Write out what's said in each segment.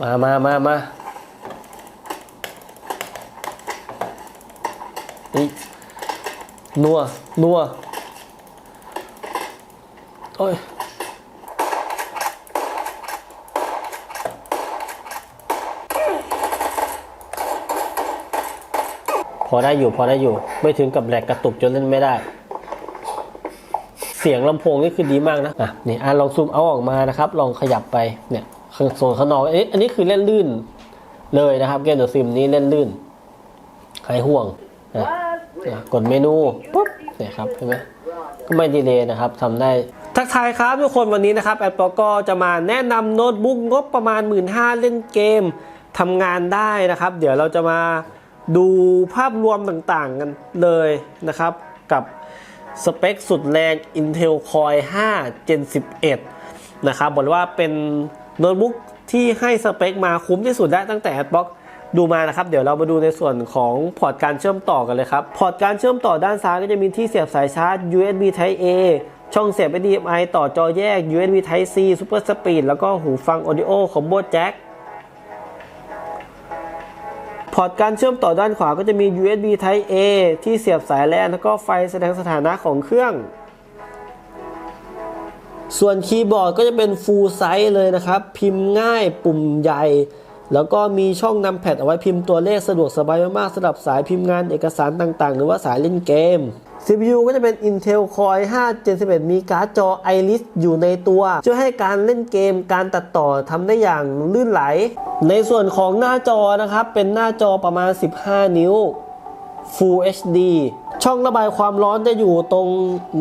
มามามามานี่นัว นัว โอ้ยพอได้อยู่พอได้อยู่ ไม่ถึงกับแหลกกระตุกจนเล่นไม่ได้ เสียงลำโพงนี่คือดีมากนะอะนี่อะลองซูมเอาออกมานะครับ ลองขยับไปเนี่ย ข้างโซนข้างนอกเอ๊ะอันนี้คือเล่นลื่นเลยนะครับเกมเดอะซิมนี้เล่นลื่นใครห่วงนะกดเมนูปุ๊บเนี่ยครับเห็นไหมก็ไม่ดีเลยนะครับทำได้ทักทายครับทุกคนวันนี้นะครับแอปเปิลก็จะมาแนะนำโน้ตบุ๊กงบประมาณ 1 5ื่นเล่นเกมทำงานได้นะครับ เดี๋ยวเราจะมาดูภาพรวมต่างๆกันเลยนะครับ กับสเปคสุดแรง Intel Core i5 Gen 11 นะครับบอกว่าเป็น โน้ตบุ๊กที่ให้สเปคมาคุ้มที่สุดได้ตั้งแต่ Xbox ดูมานะครับ เดี๋ยวเรามาดูในส่วนของพอร์ตการเชื่อมต่อกันเลยครับ พอร์ตการเชื่อมต่อด้านซ้ายก็จะมีที่เสียบสายชาร์จ USB Type A ช่องเสียบ HDMI ต่อจอแยก USB Type C Super Speed แล้วก็หูฟัง Audio Combo Jack พอร์ตการเชื่อมต่อด้านขวาก็จะมี USB Type A ที่เสียบสายแลนแล้วก็ไฟแสดงสถานะของเครื่อง ส่วนคีย์บอร์ดก็จะเป็น full size เลยนะครับ พิมพ์ง่ายปุ่มใหญ่ แล้วก็มีช่องนำแพดเอาไว้พิมพ์ตัวเลขสะดวกสบายมากๆสำหรับสายพิมพ์งานเอกสารต่างๆ หรือว่าสายเล่นเกม CPU ก็จะเป็น Intel Core i5 Gen 11มีการ์ดจอ Iris อยู่ในตัว ช่วยให้การเล่นเกมการตัดต่อทำได้อย่างลื่นไหล ในส่วนของหน้าจอนะครับ เป็นหน้าจอประมาณ 15 นิ้ว Full HD ช่องระบายความร้อนจะอยู่ตรง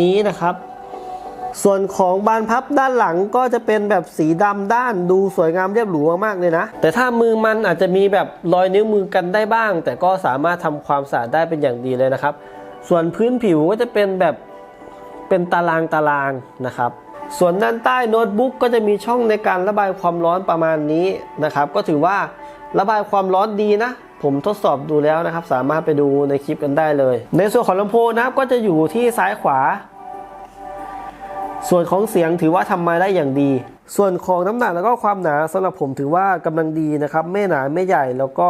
นี้นะครับ ส่วนของบานพับด้านหลังก็จะเป็นแบบสีดำด้านดูสวยงามเรียบหรูมากๆเลยนะ แต่ถ้ามือมันอาจจะมีแบบรอยนิ้วมือกันได้บ้าง แต่ก็สามารถทำความสะอาดได้เป็นอย่างดีเลยนะครับ ส่วนพื้นผิวก็จะเป็นแบบเป็นตารางตารางนะครับ ส่วนด้านใต้โน้ตบุ๊กก็จะมีช่องในการระบายความร้อนประมาณนี้นะครับ ก็ถือว่าระบายความร้อนดีนะ ผมทดสอบดูแล้วนะครับ สามารถไปดูในคลิปกันได้เลย ในส่วนของลำโพงนะครับก็จะอยู่ที่ซ้ายขวา ส่วนของเสียงถือว่าทำมาได้อย่างดี ส่วนของน้ำหนักแล้วก็ความหนาสำหรับผมถือว่ากำลังดีนะครับ ไม่หนาไม่ใหญ่แล้วก็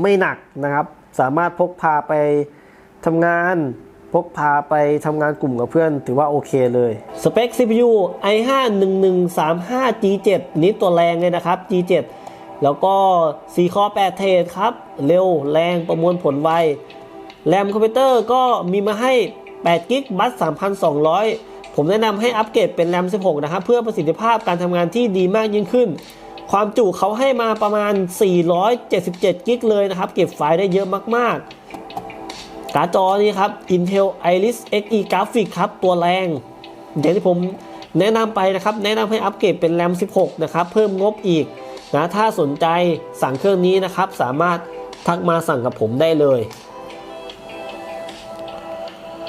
ไม่หนักนะครับ สามารถพกพาไปทำงานพกพาไปทำงานกลุ่มกับเพื่อน ถือว่าโอเคเลย สเปค CPU i5 1135 G7 นี้ตัวแรงเลยนะครับ G7 แล้วก็4 Core 8เทรดครับ เร็วแรงประมวลผลไว แรมคอมพิวเตอร์ก็มีมาให้8กิกบัส 3,200 ผมแนะนำให้อัปเกรดเป็นแรม 16 นะครับ เพื่อประสิทธิภาพการทำงานที่ดีมากยิ่งขึ้น ความจุเขาให้มาประมาณ 477 กิกเลยนะครับ เก็บไฟล์ได้เยอะมากๆ การ์ดจอนี่ครับ Intel Iris Xe Graphics ครับ ตัวแรง อย่างที่ผมแนะนำไปนะครับ แนะนำให้อัปเกรดเป็นแรม 16 นะครับ เพิ่มงบอีกนะ ถ้าสนใจสั่งเครื่องนี้นะครับ สามารถทักมาสั่งกับผมได้เลย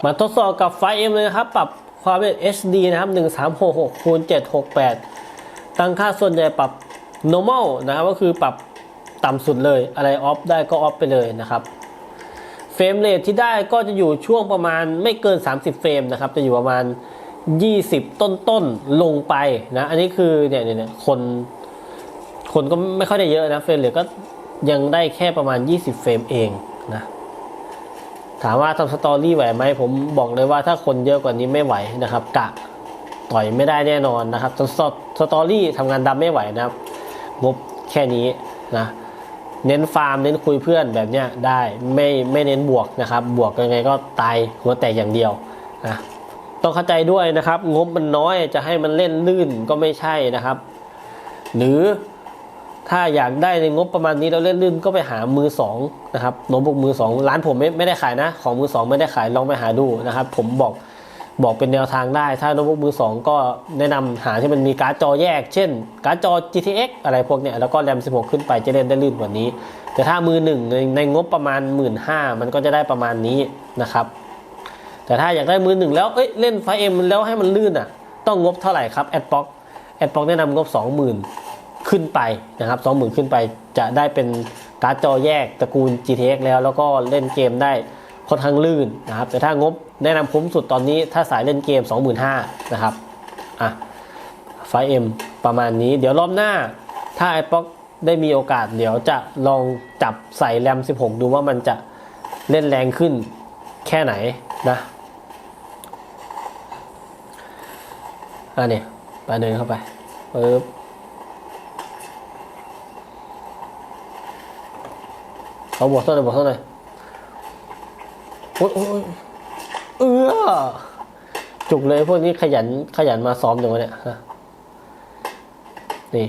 มาทดสอบกับไฟ M เลยนะครับ ปรับ ความเป็น HD นะครับ 1366คูณ768 ตั้งค่าส่วนใหญ่ปรับ normal นะครับก็คือปรับต่ำสุดเลย อะไรออฟได้ก็ออฟไปเลยนะครับ เฟรมเรทที่ได้ก็จะอยู่ช่วงประมาณไม่เกิน 30 เฟรมนะครับ จะอยู่ประมาณ 20 ต้นๆลงไปนะ อันนี้คือเนี่ยเนี่ยคน คนก็ไม่ค่อยได้เยอะนะ เฟรมเรทก็ยังได้แค่ประมาณ 20 เฟรมเองนะ ถามว่าทำสตอรี่ไหวไหมผมบอกเลยว่าถ้าคนเยอะกว่านี้ไม่ไหวนะครับกะต่อยไม่ได้แน่นอนนะครับสตสตอรี่ทำงานดำไม่ไหวนะครับงบแค่นี้นะเน้นฟาร์มเน้นคุยเพื่อนแบบเนี้ยได้ไม่ไม่เน้นบวกนะครับ บวกยังไงก็ตายหัวแตกอย่างเดียวนะต้องเข้าใจด้วยนะครับ งบมันน้อยจะให้มันเล่นลื่นก็ไม่ใช่นะครับ หรือ ถ้าอยากได้ในงบประมาณนี้เราเล่นลื่นก็ไปหามือสองนะครับโน้ตบุ๊กมือสองร้านผมไม่ไม่ได้ขายนะ ของมือสองไม่ได้ขายลองไปหาดูนะครับ ผมบอกบอกเป็นแนวทางได้ ถ้าโน้ตบุ๊กมือสองก็แนะนำหาที่มันมีการ์ดจอแยก เช่น การ์ดจอ GTX อะไรพวกเนี้ยแล้วก็แรม 16 ขึ้นไปจะเล่นได้ลื่นกว่านี้ แต่ถ้ามือหนึ่งในในงบประมาณ 1 5ื่นมันก็จะได้ประมาณนี้นะครับ แต่ถ้าอยากได้มือหนึ่งแล้วเอ้ยเล่นไฟเอ็มแล้วให้มันลื่นอะ ต้องงบเท่าไหร่ครับแอดบ็อกแอดบ็อกแนะนำงบ 20,000 ขึ้นไปนะครับ20,000ขึ้นไปจะได้เป็นการ์ดจอแยกตระกูล GTX แล้ว แล้วก็เล่นเกมได้ค่อนข้างลื่นนะครับ แต่ถ้างบแนะนำคุ้มสุดตอนนี้ถ้าสายเล่นเกม 25,000นะครับอะไฟเอ็มประมาณนี้ เดี๋ยวรอบหน้า ถ้า iPod ได้มีโอกาส เดี๋ยวจะลองจับใส่แรม 16 ดูว่ามันจะเล่นแรงขึ้นแค่ไหนนะอะเนี่ยไปเดินเข้าไปปึ๊บ เขาบวกเท่าไหร่บวกเท่าไหร่โอ๊ยโอ๊ยเออจุกเลยพวกนี้ขยันขยันมาซ้อมจังวะเนี่ยฮะนี่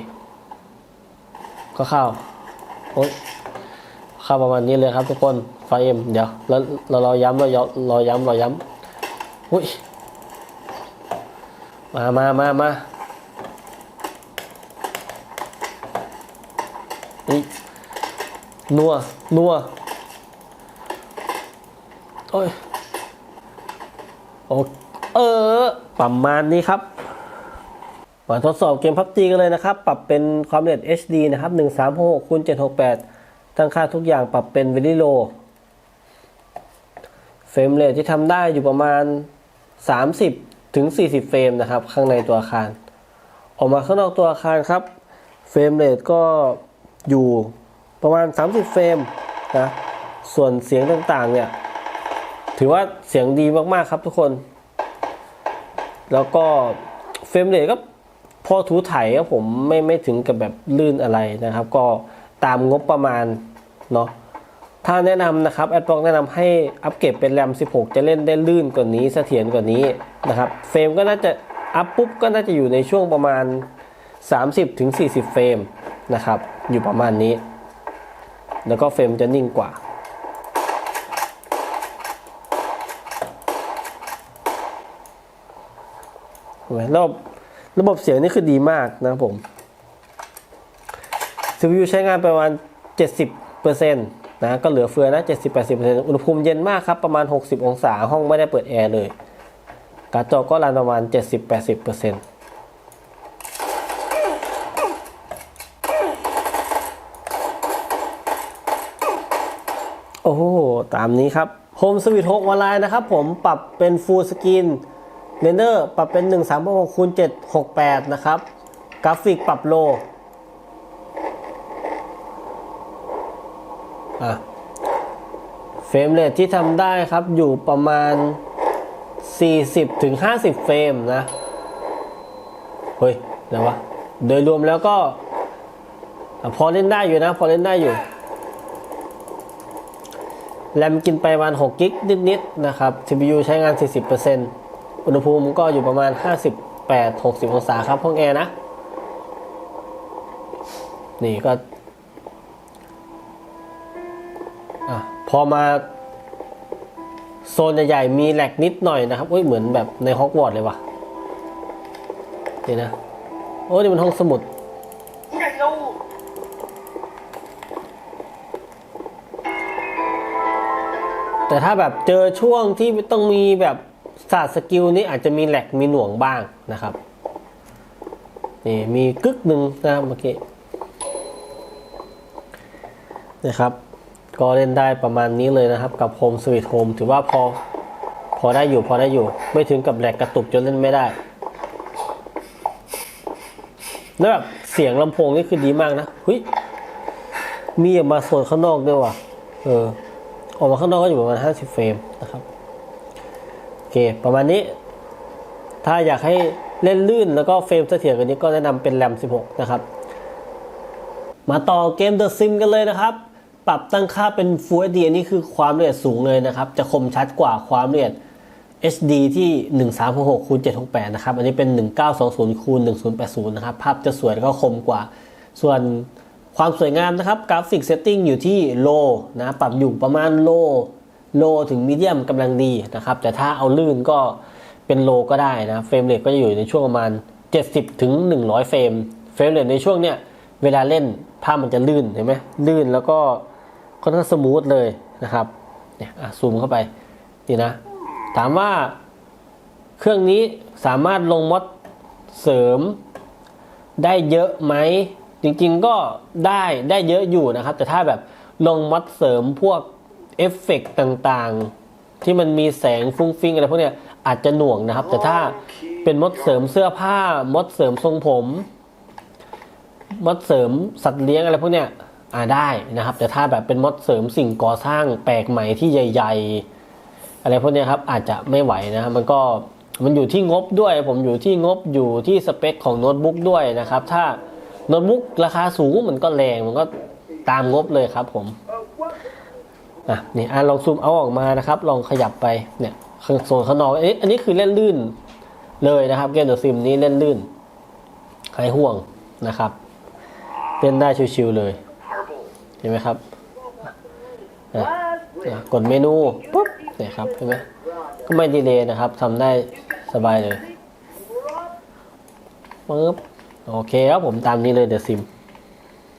ก็เข้าโอ๊ยเข้าประมาณนี้เลยครับทุกคนไฟเอ็มเดี๋ยวแล้วเรารอย้ำเรารอย้ำรอย้ำอุ้ยมามามามานี่ นัว นัว โอ้ย โอเออ ประมาณนี้ครับ มาทดสอบเกมพับจีกันเลยนะครับ ปรับเป็นความละเอียด HD นะครับ 1366คูณ768 ตั้งค่าทุกอย่างปรับเป็น Very Low เฟรมเรทที่ทำได้อยู่ประมาณ 30 ถึง 40 เฟรมนะครับ ข้างในตัวอาคาร ออกมาข้างนอกตัวอาคารครับ เฟรมเรทก็อยู่ ประมาณ 30 เฟรมนะส่วนเสียงต่างๆเนี่ยถือว่าเสียงดีมากๆครับทุกคน แล้วก็เฟรมเรทก็พอถูถ่ายครับผมไม่ไม่ถึงกับแบบลื่นอะไรนะครับ ก็ตามงบประมาณเนาะถ้าแนะนำนะครับแอดบล็อกแนะนำให้อัปเกรดเป็นแรม 16 จะเล่นได้ลื่นกว่านี้เสถียรกว่านี้นะครับเฟรมก็น่าจะอัพปุ๊บก็น่าจะอยู่ในช่วงประมาณ 30-40ถึง40เฟรมนะครับ อยู่ประมาณนี้ แล้วก็เฟรมจะนิ่งกว่าเห็นไหมระบบระบบเสียงนี่คือดีมากนะครับผม CPU ใช้งานประมาณ 70%นะ ก็เหลือเฟือนะ 70-80%อุณหภูมิเย็นมากครับ ประมาณ 60 องศา ห้องไม่ได้เปิดแอร์เลย การ์ดจอก็รันประมาณ 70-80%โอ้โห ตามนี้ครับ Home Switch 6ออนไลน์นะครับผมปรับเป็น Full Screen Render ปรับเป็น 1366คูณ768 นะครับ กราฟิกปรับโลอะเฟรมเรทที่ทำได้ครับอยู่ประมาณ 40ถึง50เฟรมนะ เฮ้ยแล้ววะ โดยรวมแล้วก็ พอเล่นได้อยู่นะ พอเล่นได้อยู่ แรมกินไปประมาณ6กิกนิดๆนะครับ CPU ใช้งาน 40%อุณหภูมิก็อยู่ประมาณ 58-60 องศาครับห้องแอร์นะ นี่ก็อพอมาโซนใหญ่ๆมีแหลกนิดหน่อยนะครับอุ้ยเหมือนแบบในฮอกวอตส์เลยว่ะ นี่นะ โอ้นี่มันห้องสมุด แต่ถ้าแบบเจอช่วงที่ต้องมีแบบศาสตร์สกิลนี่อาจจะมีแหลกมีหน่วงบ้างนะครับนี่มีกึกหนึ่งนะครับเมื่อกี้นะครับ ก็เล่นได้ประมาณนี้เลยนะครับ กับ Home Sweet Home ถือว่าพอพอได้อยู่พอได้อยู่ ไม่ถึงกับแหลกกระตุกจนเล่นไม่ได้แล้วแบบเสียงลำโพงนี่คือดีมากนะเฮ้ยมีออกมาโซนข้างนอกด้วยว่ะเออ ออกมาข้างนอกก็อยู่ประมาณ 50 เฟรมนะครับโอเคประมาณนี้ ถ้าอยากให้เล่นลื่นแล้วก็เฟรมเสถียรกว่านี้ก็แนะนำเป็นแรม 16 นะครับ มาต่อเกม The Sim กันเลยนะครับ ปรับตั้งค่าเป็น Full HD นนี้คือความละเอียดสูงเลยนะครับ จะคมชัดกว่าความละเอียด HD ที่ 1366คูณ768 นะครับ อันนี้เป็น 1920คูณ1080 นะครับ ภาพจะสวยแล้วก็คมกว่า ส่วน ความสวยงามนะครับกราฟิกเซตติ้งอยู่ที่ low นะปรับอยู่ประมาณ low low ถึง medium กำลังดีนะครับแต่ถ้าเอาลื่นก็เป็น low ก็ได้นะเฟรมเรทก็จะอยู่ในช่วงประมาณ 70ถึง100 เฟรมเฟรมเรทในช่วงเนี้ยเวลาเล่นภาพมันจะลื่นเห็นไหมลื่นแล้วก็ค่อนข้างสมูทเลยนะครับเนี่ยซูมเข้าไปนี่นะถามว่าเครื่องนี้สามารถลงมดเสริมได้เยอะไหม จริงๆก็ได้ได้เยอะอยู่นะครับ แต่ถ้าแบบลงมอดเสริมพวกเอฟเฟกต์ต่างๆ ที่มันมีแสงฟุ้งฟิ้งอะไรพวกเนี้ยอาจจะหน่วงนะครับ แต่ถ้าเป็นมดเสริมเสื้อผ้ามดเสริมทรงผมมดเสริมสัตว์เลี้ยงอะไรพวกเนี้ยอ่าได้นะครับ แต่ถ้าแบบเป็นมดเสริมสิ่งก่อสร้างแปลกใหม่ที่ใหญ่ ๆ อะไรพวกเนี้ยครับอาจจะไม่ไหวนะมันก็มันอยู่ที่งบด้วย ผมอยู่ที่งบอยู่ที่สเปคของโน้ตบุ๊กด้วยนะครับ ถ้า โน้ตบุ๊กราคาสูงมันก็แรงมันก็ตามงบเลยครับผมอะนี่อะลองซูมเอาออกมานะครับ ลองขยับไปเนี่ยข้างโซนข้างนอกเอ๊ะอันนี้คือเล่นลื่นเลยนะครับเกมเดอะซิมนี้เล่นลื่นใครห่วงนะครับเล่นได้ชิวๆเลย เห็นไหมครับกดเมนูปุ๊บเนี่ยครับเห็นไหมก็ไม่ดีเลยนะครับทำได้สบายเลยปึ๊บ โอเคครับผมตามนี้เลยเดอะซิม